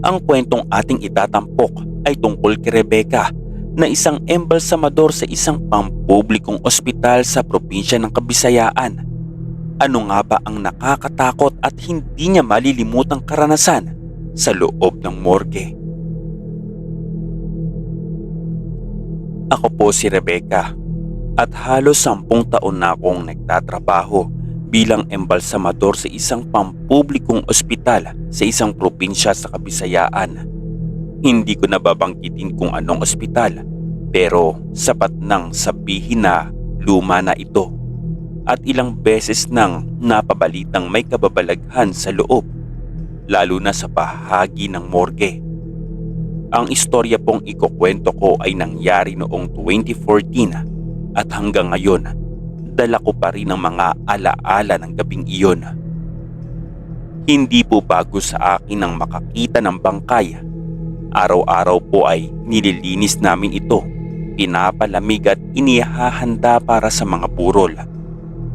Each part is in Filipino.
Ang kwentong ating itatampok ay tungkol kay Rebecca na isang embalsamador sa isang pampublikong ospital sa probinsya ng Kabisayaan. Ano nga ba ang nakakatakot at hindi niya malilimutang karanasan sa loob ng morgue? Ako po si Rebecca at halos sampung taon na akong nagtatrabaho bilang embalsamador sa isang pampublikong ospital sa isang probinsya sa Kabisayaan. Hindi ko nababanggitin kung anong ospital pero sapat nang sabihin na luma na ito at ilang beses nang napabalitang may kababalaghan sa loob lalo na sa bahagi ng morgue. Ang istorya pong ikukwento ko ay nangyari noong 2014 at hanggang ngayon dala ko pa rin ang mga alaala ng gabing iyon. Hindi po bago sa akin ang makakita ng bangkay. Araw-araw po ay nililinis namin ito, pinapalamig at inihahanda para sa mga burol.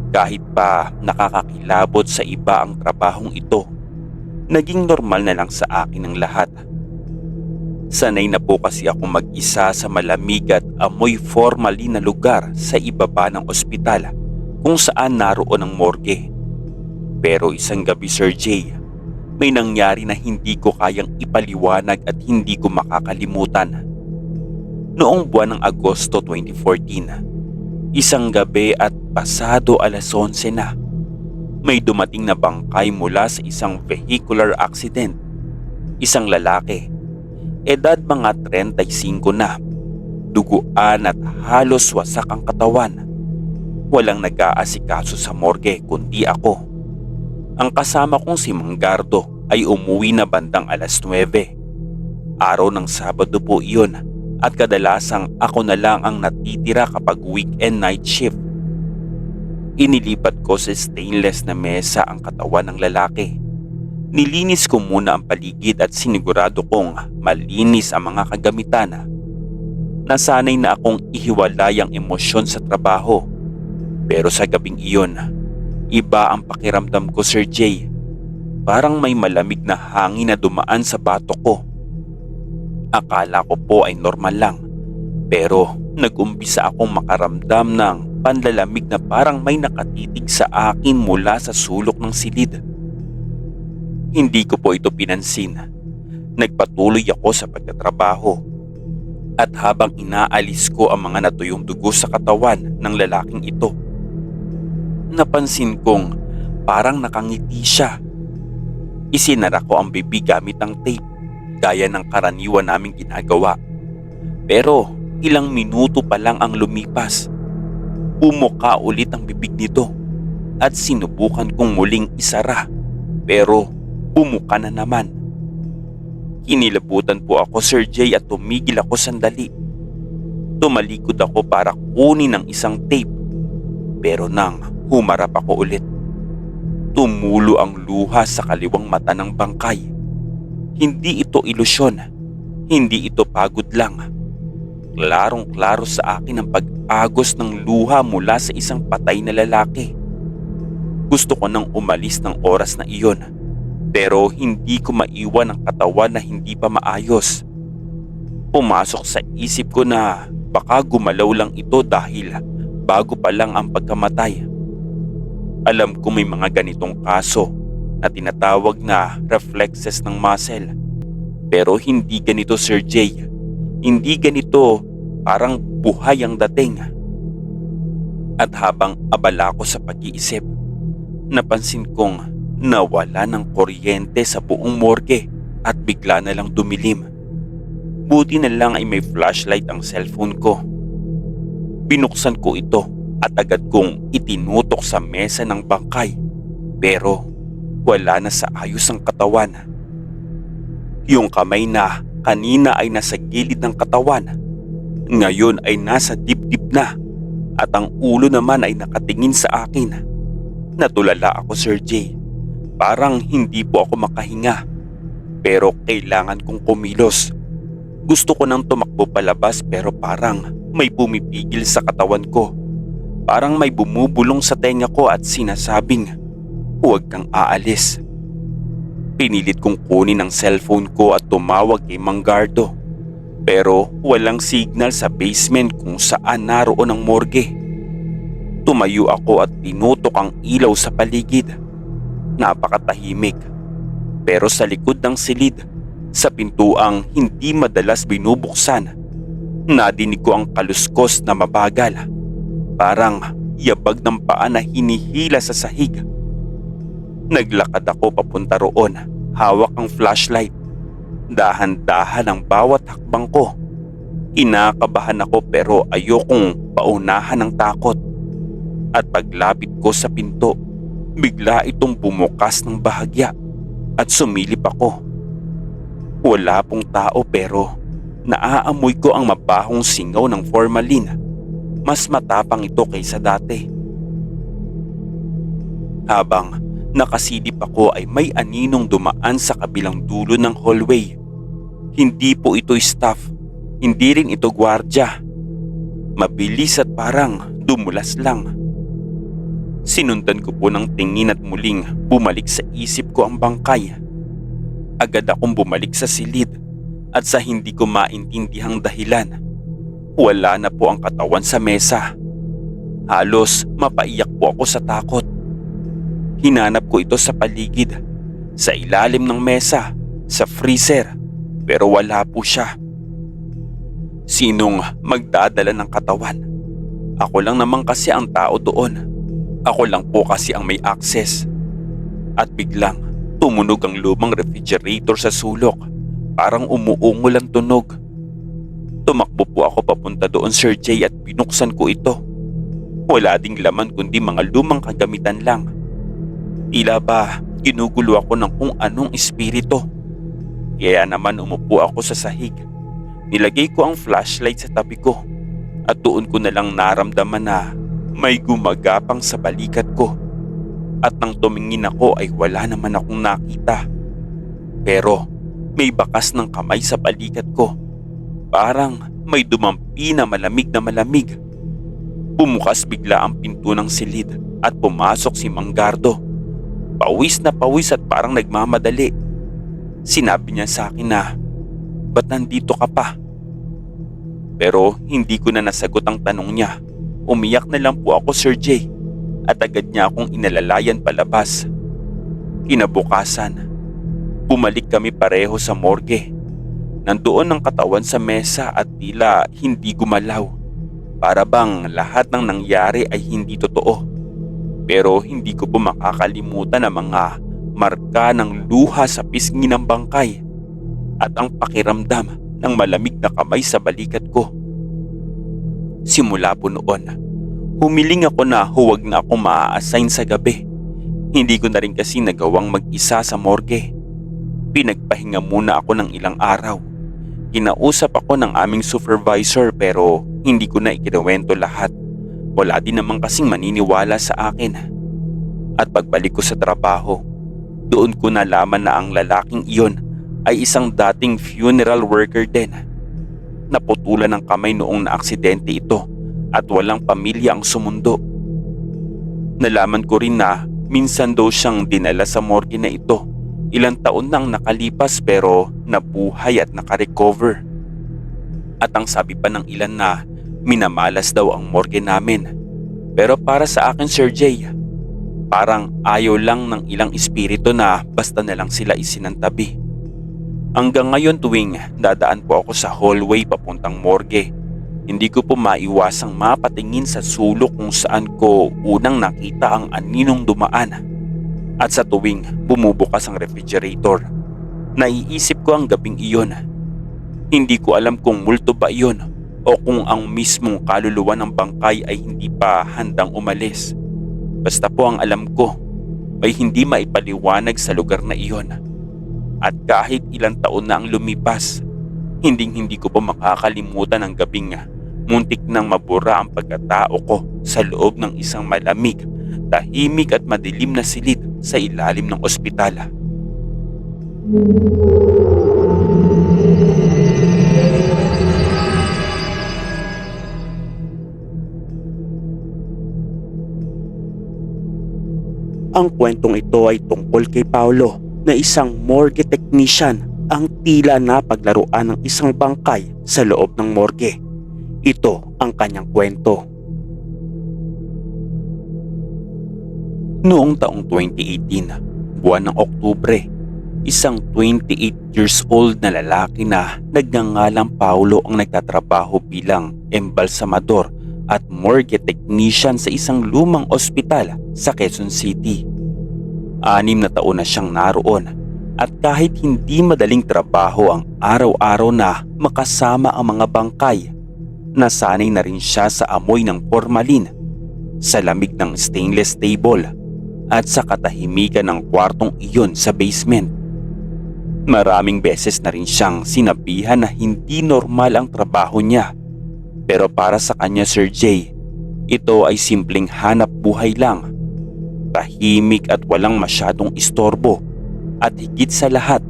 Kahit pa nakakakilabot sa iba ang trabahong ito, naging normal na lang sa akin ang lahat. Sanay na po kasi ako mag-isa sa malamig at amoy formalin na lugar sa ibaba ng ospital kung saan naroon ang morgue. Pero isang gabi Sir Jay, may nangyari na hindi ko kayang ipaliwanag at hindi ko makakalimutan. Noong buwan ng Agosto 2014, isang gabi at pasado alas 11 na, may dumating na bangkay mula sa isang vehicular accident. Isang lalaki edad mga 35 na. Duguan at halos wasak ang katawan. Walang nag-aasikaso sa morgue kundi ako. Ang kasama kong si Manggardo ay umuwi na bandang alas 9. Araw ng Sabado po iyon at kadalasang ako na lang ang natitira kapag weekend night shift. Inilipat ko sa stainless na mesa ang katawan ng lalaki Nilinis ko muna ang paligid at sinigurado kong malinis ang mga kagamitan. Nasanay na akong ihiwalay ang emosyon sa trabaho. Pero sa gabing iyon, iba ang pakiramdam ko Sir Jay. Parang may malamig na hangin na dumaan sa bato ko. Akala ko po ay normal lang. Pero nag-umpisa akong makaramdam ng panlalamig na parang may nakatitig sa akin mula sa sulok ng silid. Hindi ko po ito pinansin. Nagpatuloy ako sa pagtatrabaho. At habang inaalis ko ang mga natuyong dugo sa katawan ng lalaking ito, napansin kong parang nakangiti siya. Isinara ko ang bibig gamit ang tape gaya ng karaniwan naming ginagawa. Pero ilang minuto pa lang ang lumipas. Bumuka ulit ang bibig nito at sinubukan kong muling isara pero bumuka na naman. Kinilabutan po ako Sir Jay at tumigil ako sandali. Tumalikod ako para kunin ang isang tape. Pero nang humarap ako ulit, tumulo ang luha sa kaliwang mata ng bangkay. Hindi ito ilusyon. Hindi ito pagod lang. Klarong-klaro sa akin ang pag-agos ng luha mula sa isang patay na lalaki. Gusto ko nang umalis ng oras na iyon pero hindi ko maiwan ang katawan na hindi pa maayos. Pumasok sa isip ko na baka gumalaw lang ito dahil bago pa lang ang pagkamatay. Alam ko may mga ganitong kaso na tinatawag na reflexes ng muscle. Pero hindi ganito Sir Jay. Hindi ganito parang buhay ang dating. At habang abala ko sa pag-iisip, napansin kong Nawala ng kuryente sa buong morgue at bigla na lang dumilim. Buti na lang ay may flashlight ang cellphone ko. Binuksan ko ito at agad kong itinutok sa mesa ng bangkay pero wala na sa ayos ang katawan. Yung kamay na kanina ay nasa gilid ng katawan ngayon ay nasa dibdib na at ang ulo naman ay nakatingin sa akin. Natulala ako Sir Jay Parang hindi po ako makahinga. Pero kailangan kong kumilos. Gusto ko nang tumakbo palabas pero parang may pumipigil sa katawan ko. Parang may bumubulong sa tenga ko at sinasabing, huwag kang aalis. Pinilit kong kunin ang cellphone ko at tumawag kay Manggardo. Pero walang signal sa basement kung saan naroon ang morgue. Tumayo ako at pinutok ang ilaw sa paligid. Napakatahimik. Pero sa likod ng silid, sa pintuang hindi madalas binubuksan, nadinig ko ang kaluskos na mabagal. Parang yabag ng paa na hinihila sa sahig. Naglakad ako papunta roon, hawak ang flashlight. Dahan-dahan ang bawat hakbang ko. Inakabahan ako pero ayokong paunahan ng takot. At paglapit ko sa pinto, bigla itong bumukas ng bahagya at sumilip ako. Wala pong tao pero naaamoy ko ang mabahong singaw ng formalin. Mas matapang ito kaysa dati. Habang nakasilip ako ay may aninong dumaan sa kabilang dulo ng hallway. Hindi po ito staff, hindi rin ito gwardya. Mabilis at parang dumulas lang. Sinundan ko po ng tingin at muling bumalik sa isip ko ang bangkay. Agad akong bumalik sa silid at sa hindi ko maintindihang dahilan, wala na po ang katawan sa mesa. Halos mapaiyak po ako sa takot. Hinanap ko ito sa paligid, sa ilalim ng mesa, sa freezer, pero wala po siya. Sinong magdadala ng katawan? Ako lang naman kasi ang tao doon. Ako lang po kasi ang may access. At biglang tumunog ang lumang refrigerator sa sulok. Parang umuungol ang tunog. Tumakbo po ako papunta doon Sir Jay at binuksan ko ito. Wala ding laman kundi mga lumang kagamitan lang. Tila ba ginugulo ako ng kung anong espiritu. Kaya naman umupo ako sa sahig. Nilagay ko ang flashlight sa tabi ko at doon ko na lang naramdaman na may gumagapang sa balikat ko. At nang tumingin ako ay wala naman akong nakita. Pero may bakas ng kamay sa balikat ko. Parang may dumampi na malamig na malamig. Bumukas bigla ang pinto ng silid at pumasok si Manggardo. Pawis na pawis at parang nagmamadali. Sinabi niya sa akin na, Ba't nandito ka pa? Pero hindi ko na nasagot ang tanong niya. Umiyak na lang po ako Sir Jay at agad niya akong inalalayan palabas. Kinabukasan, bumalik kami pareho sa morgue. Nandoon ang katawan sa mesa at tila hindi gumalaw. Para bang lahat ng nangyari ay hindi totoo. Pero hindi ko po makakalimutan ang mga marka ng luha sa pisngi ng bangkay at ang pakiramdam ng malamig na kamay sa balikat ko. Simula po noon, humiling ako na huwag na ako maa-assign sa gabi. Hindi ko na rin kasi nagawang mag-isa sa morgue. Pinagpahinga muna ako ng ilang araw. Kinausap ako ng aming supervisor pero hindi ko na ikinuwento lahat. Wala din naman kasing maniniwala sa akin. At pagbalik ko sa trabaho, doon ko nalaman na ang lalaking iyon ay isang dating funeral worker din. Naputulan ng kamay noong naaksidente ito at walang pamilya ang sumundo. Nalaman ko rin na minsan daw siyang dinala sa morgue na ito. Ilang taon nang nakalipas pero nabuhay at nakarecover. At ang sabi pa ng ilan na minamalas daw ang morgue namin. Pero para sa akin Sir Jay, parang ayaw lang ng ilang espiritu na basta na lang sila isinantabi. Hanggang ngayon tuwing dadaan po ako sa hallway papuntang morgue, hindi ko po maiwasang mapatingin sa sulok kung saan ko unang nakita ang aninong dumaan. At sa tuwing bumubukas ang refrigerator, naiisip ko ang gabing iyon. Hindi ko alam kung multo ba iyon o kung ang mismong kaluluwa ng bangkay ay hindi pa handang umalis. Basta po ang alam ko, may hindi maipaliwanag sa lugar na iyon. At kahit ilang taon na ang lumipas, hinding hindi ko pa makakalimutan ang gabing muntik nang mabura ang pagkatao ko sa loob ng isang malamig, tahimik at madilim na silid sa ilalim ng ospital. Ang kwentong ito ay tungkol kay Paulo na isang morgue technician ang tila na paglaruan ng isang bangkay sa loob ng morgue. Ito ang kanyang kwento. Noong taong 2018, buwan ng Oktubre, isang 28 years old na lalaki na nagngangalang Paulo ang nagtatrabaho bilang embalsamador at morgue technician sa isang lumang ospital sa Quezon City. Anim na taon na siyang naroon at kahit hindi madaling trabaho ang araw-araw na makasama ang mga bangkay, nasanay na rin siya sa amoy ng formalin, sa lamig ng stainless table at sa katahimikan ng kwartong iyon sa basement. Maraming beses na rin siyang sinabihan na hindi normal ang trabaho niya. Pero para sa kanya Sir Jay, ito ay simpleng hanap buhay lang. Tahimik at walang masyadong istorbo. At higit sa lahat,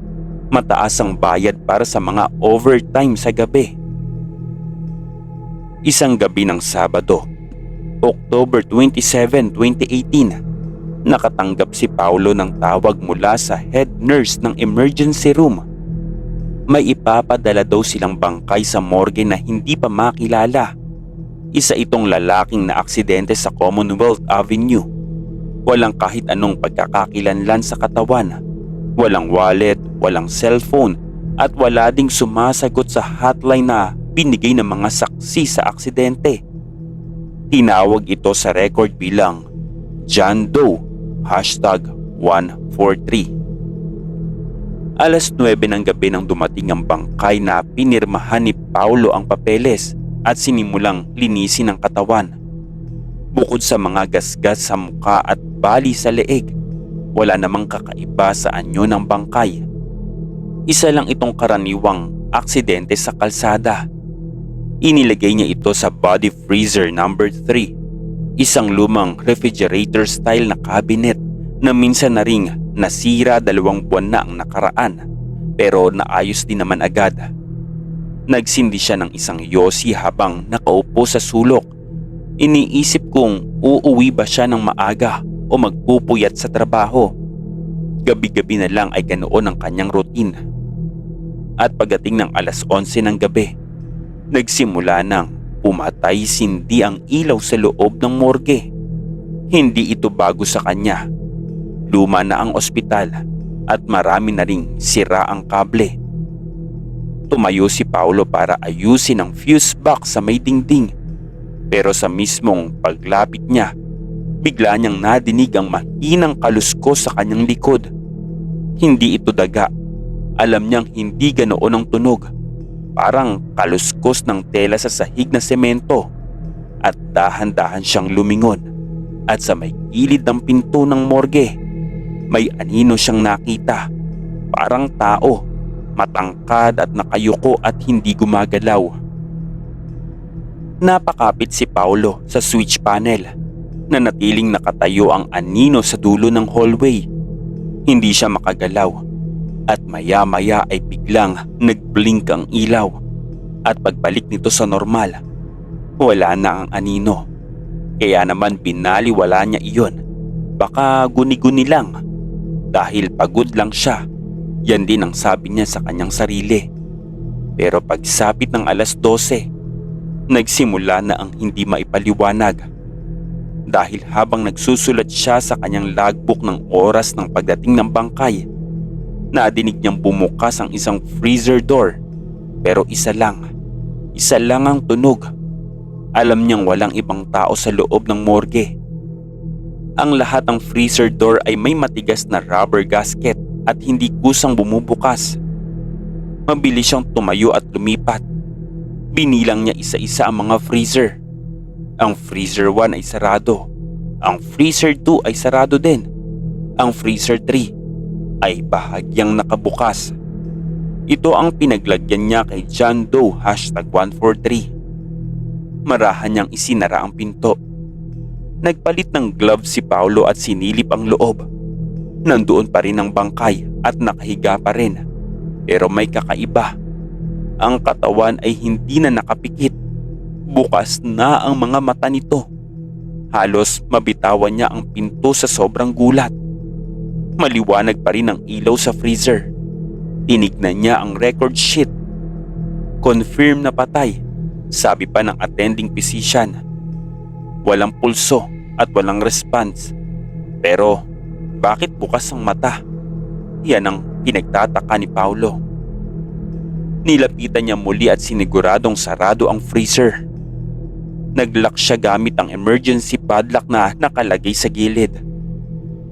mataas ang bayad para sa mga overtime sa gabi. Isang gabi ng Sabado, October 27, 2018, nakatanggap si Paulo ng tawag mula sa head nurse ng emergency room. May ipapadala daw silang bangkay sa morgue na hindi pa makilala. Isa itong lalaking na aksidente sa Commonwealth Avenue. Walang kahit anong pagkakakilanlan sa katawan. Walang wallet, walang cellphone at wala ding sumasagot sa hotline na binigay ng mga saksi sa aksidente. Tinawag ito sa record bilang John Doe hashtag 143. Alas 9 ng gabi nang dumating ang bangkay na pinirmahan ni Paulo ang papeles at sinimulang linisin ang katawan. Bukod sa mga gasgas sa muka at bali sa leeg, wala namang kakaiba sa anyo ng bangkay. Isa lang itong karaniwang aksidente sa kalsada. Inilagay niya ito sa body freezer number 3, isang lumang refrigerator style na cabinet na minsan na ring nasira dalawang buwan na ang nakaraan pero naayos din naman agad. Nagsindi siya ng isang yosi habang nakaupo sa sulok. Iniisip kung uuwi ba siya ng maaga o magpupuyat sa trabaho. Gabi-gabi na lang ay ganoon ang kanyang routine. At pagdating ng alas 11 ng gabi, nagsimula nang pumatay sindi ang ilaw sa loob ng morgue. Hindi ito bago sa kanya Luma na ang ospital at marami na ring sira ang kable. Tumayo si Paulo para ayusin ang fuse box sa may dingding. Pero sa mismong paglapit niya, bigla niyang nadinig ang mahinang kaluskos sa kanyang likod. Hindi ito daga. Alam niyang hindi ganoon ang tunog. Parang kaluskos ng tela sa sahig na semento. At dahan-dahan siyang lumingon. At sa may gilid ng pinto ng morgue, may anino siyang nakita. Parang tao, matangkad at nakayuko at hindi gumagalaw. Napakapit si Paulo sa switch panel na natiling nakatayo ang anino sa dulo ng hallway. Hindi siya makagalaw at maya-maya ay biglang nagblink ang ilaw at pagbalik nito sa normal, wala na ang anino. Kaya naman binaliwala niya iyon. Baka guni-guni lang dahil pagod lang siya. Yan din ang sabi niya sa kanyang sarili. Pero pagsapit ng alas 12, nagsimula na ang hindi maipaliwanag. Dahil habang nagsusulat siya sa kanyang logbook ng oras ng pagdating ng bangkay, nadinig niyang bumukas ang isang freezer door. Pero isa lang, isa lang ang tunog. Alam niyang walang ibang tao sa loob ng morgue ang lahat ng freezer door ay may matigas na rubber gasket at hindi kusang bumubukas. Mabilis siyang tumayo at lumipat. Binilang niya isa-isa ang mga freezer. Ang freezer 1 ay sarado. Ang freezer 2 ay sarado din. Ang freezer 3 ay bahagyang nakabukas. Ito ang pinaglagyan niya kay John Doe hashtag 143. Marahan niyang isinara ang pinto Nagpalit ng gloves si Paulo at sinilip ang loob. Nandoon pa rin ang bangkay at nakahiga pa rin. Pero may kakaiba. Ang katawan ay hindi na nakapikit. Bukas na ang mga mata nito. Halos mabitawan niya ang pinto sa sobrang gulat. Maliwanag pa rin ang ilaw sa freezer. Tinignan niya ang record sheet. Confirm na patay, sabi pa ng attending physician. Walang pulso at walang response. Pero bakit bukas ang mata? Yan ang pinagtataka ni Paulo. Nilapitan niya muli at siniguradong sarado ang freezer. Naglock siya gamit ang emergency padlock na nakalagay sa gilid.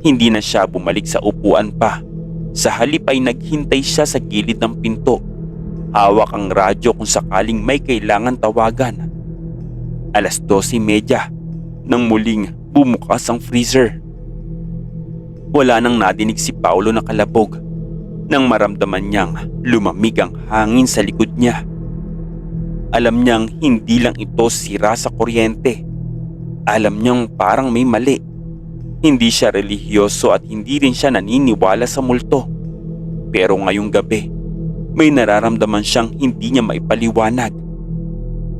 Hindi na siya bumalik sa upuan pa. Sa halip ay naghintay siya sa gilid ng pinto. Hawak ang radyo kung sakaling may kailangan tawagan. Alas 12.30 nang muling bumukas ang freezer. Wala nang nadinig si Paulo na kalabog nang maramdaman niyang lumamig ang hangin sa likod niya. Alam niyang hindi lang ito sira sa kuryente. Alam niyang parang may mali. Hindi siya relihiyoso at hindi rin siya naniniwala sa multo. Pero ngayong gabi, may nararamdaman siyang hindi niya maipaliwanag.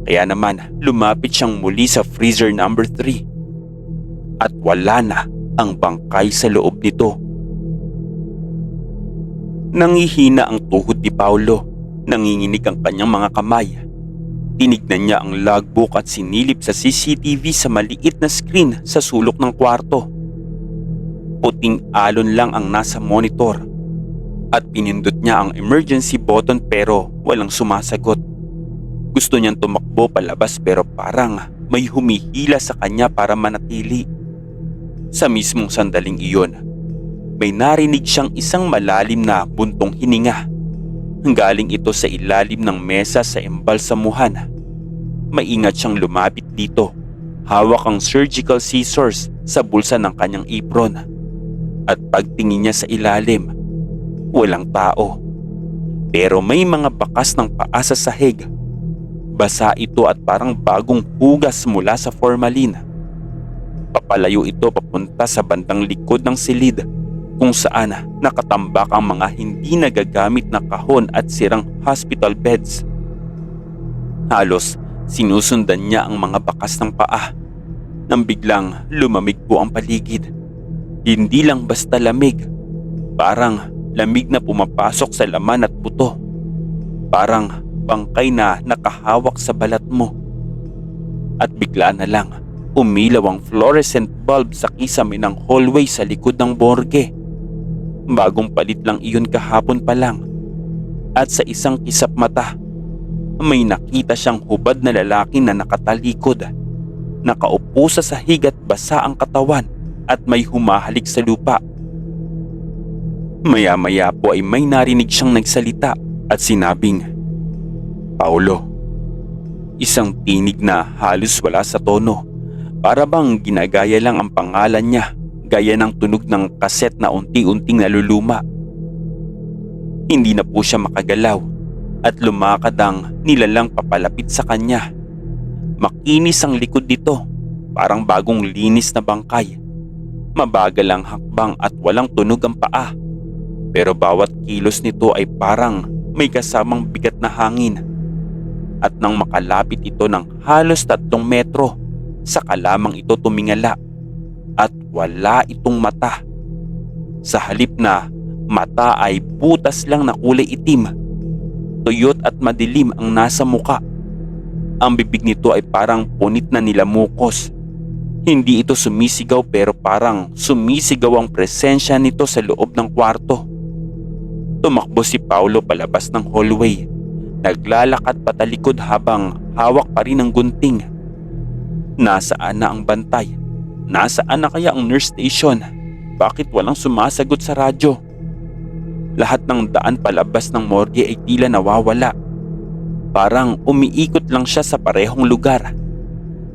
Kaya naman lumapit siyang muli sa freezer number 3. At wala na ang bangkay sa loob nito. Nangihina ang tuhod ni Paulo. Nanginginig ang kanyang mga kamay. Tinignan niya ang logbook at sinilip sa CCTV sa maliit na screen sa sulok ng kwarto. Puting alon lang ang nasa monitor at pinindot niya ang emergency button pero walang sumasagot. Gusto niyang tumakbo palabas pero parang may humihila sa kanya para manatili. Sa mismong sandaling iyon, may narinig siyang isang malalim na buntong hininga. Galing ito sa ilalim ng mesa sa embalsamuhan. Maingat siyang lumapit dito. Hawak ang surgical scissors sa bulsa ng kanyang apron. At pagtingin niya sa ilalim, walang tao. Pero may mga bakas ng paa sa sahig. Basa ito at parang bagong hugas mula sa formalin. Papalayo ito papunta sa bandang likod ng silid kung saan nakatambak ang mga hindi nagagamit na kahon at sirang hospital beds. Halos sinusundan niya ang mga bakas ng paa nang biglang lumamig po ang paligid. Hindi lang basta lamig, parang lamig na pumapasok sa laman at buto. Parang bangkay na nakahawak sa balat mo. At bigla na lang umilaw ang fluorescent bulb sa kisame ng hallway sa likod ng borge. Bagong palit lang iyon kahapon pa lang. At sa isang kisap mata, may nakita siyang hubad na lalaki na nakatalikod. Nakaupo sa sahig at basa ang katawan at may humahalik sa lupa. Maya-maya po ay may narinig siyang nagsalita at sinabing, Paulo, isang tinig na halos wala sa tono. Para bang ginagaya lang ang pangalan niya gaya ng tunog ng kaset na unti-unting naluluma. Hindi na po siya makagalaw at lumakad ang nilalang papalapit sa kanya. Makinis ang likod nito, parang bagong linis na bangkay. Mabagal ang hakbang at walang tunog ang paa. Pero bawat kilos nito ay parang may kasamang bigat na hangin. At nang makalapit ito ng halos tatlong metro, saka lamang ito tumingala at wala itong mata. Sa halip na mata ay butas lang na kulay itim. Tuyot at madilim ang nasa muka. Ang bibig nito ay parang punit na nilamukos. Hindi ito sumisigaw pero parang sumisigaw ang presensya nito sa loob ng kwarto. Tumakbo si Paulo palabas ng hallway. Naglalakad patalikod habang hawak pa rin ang gunting. Nasaan na ang bantay? Nasaan na kaya ang nurse station? Bakit walang sumasagot sa radyo? Lahat ng daan palabas ng morgue ay tila nawawala. Parang umiikot lang siya sa parehong lugar.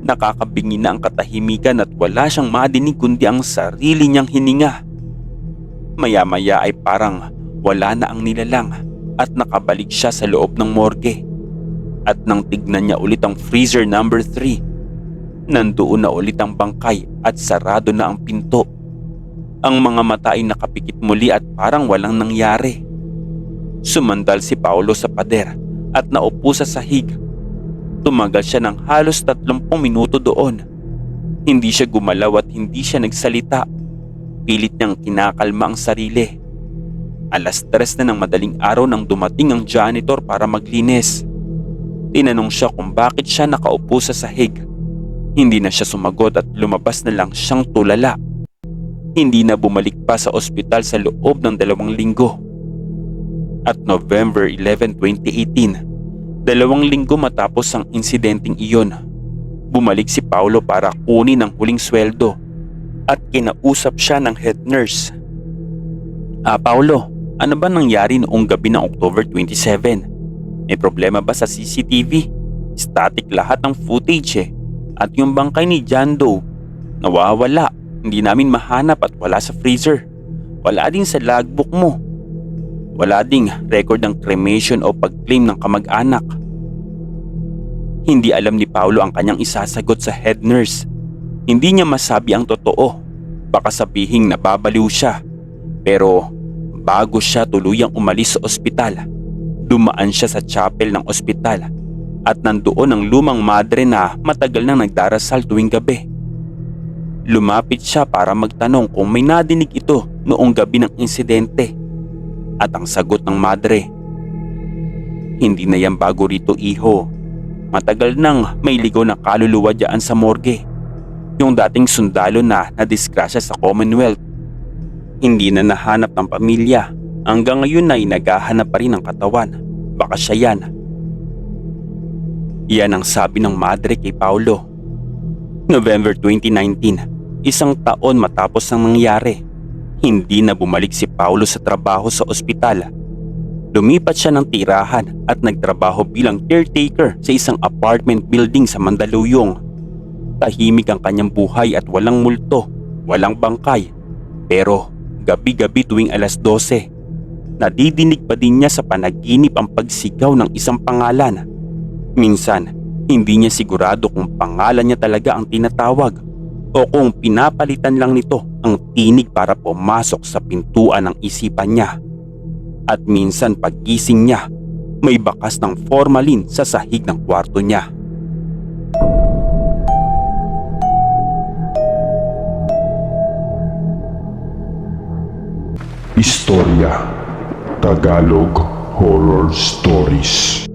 Nakakabingi na ang katahimikan at wala siyang madinig kundi ang sarili niyang hininga. Maya-maya ay parang wala na ang nilalang at nakabalik siya sa loob ng morgue. At nang tignan niya ulit ang freezer number 3, nandoon na ulit ang bangkay at sarado na ang pinto. Ang mga mata ay nakapikit muli at parang walang nangyari. Sumandal si Paolo sa pader at naupo sa sahig. Tumagal siya ng halos 30 minuto doon. Hindi siya gumalaw at hindi siya nagsalita. Pilit niyang kinakalma ang sarili. Alas tres na ng madaling araw nang dumating ang janitor para maglinis. Tinanong siya kung bakit siya nakaupo sa sahig. Hindi na siya sumagot at lumabas na lang siyang tulala. Hindi na bumalik pa sa ospital sa loob ng dalawang linggo. At November 11, 2018, dalawang linggo matapos ang insidenteng iyon, bumalik si Paulo para kunin ang huling sweldo at kinausap siya ng head nurse. Ah, Paulo, ano ba nangyari noong gabi ng October 27? May problema ba sa CCTV? Static lahat ng footage eh. At yung bangkay ni John Doe, nawawala. Hindi namin mahanap at wala sa freezer. Wala din sa logbook mo. Wala ding record ng cremation o pag-claim ng kamag-anak. Hindi alam ni Paulo ang kanyang isasagot sa head nurse. Hindi niya masabi ang totoo. Baka sabihing nababaliw siya. Pero bago siya tuluyang umalis sa ospital, dumaan siya sa chapel ng ospital at nandoon ang lumang madre na matagal nang nagdarasal tuwing gabi. Lumapit siya para magtanong kung may nadinig ito noong gabi ng insidente. At ang sagot ng madre, Hindi na yan bago rito iho. Matagal nang may ligaw na kaluluwa dyan sa morgue. Yung dating sundalo na nadisgrasya sa Commonwealth. Hindi na nahanap ng pamilya. Hanggang ngayon ay naghahanap pa rin ng katawan. Baka siya yan. Yan ang sabi ng madre kay Paulo. November 2019, isang taon matapos ang nangyari. Hindi na bumalik si Paulo sa trabaho sa ospital. Lumipat siya ng tirahan at nagtrabaho bilang caretaker sa isang apartment building sa Mandaluyong. Tahimik ang kanyang buhay at walang multo, walang bangkay. Pero gabi-gabi tuwing alas 12, nadidinig pa din niya sa panaginip ang pagsigaw ng isang pangalan. Minsan, hindi niya sigurado kung pangalan niya talaga ang tinatawag o kung pinapalitan lang nito ang tinig para pumasok sa pintuan ng isipan niya. At minsan paggising niya, may bakas ng formalin sa sahig ng kwarto niya. Istorya Tagalog Horror Stories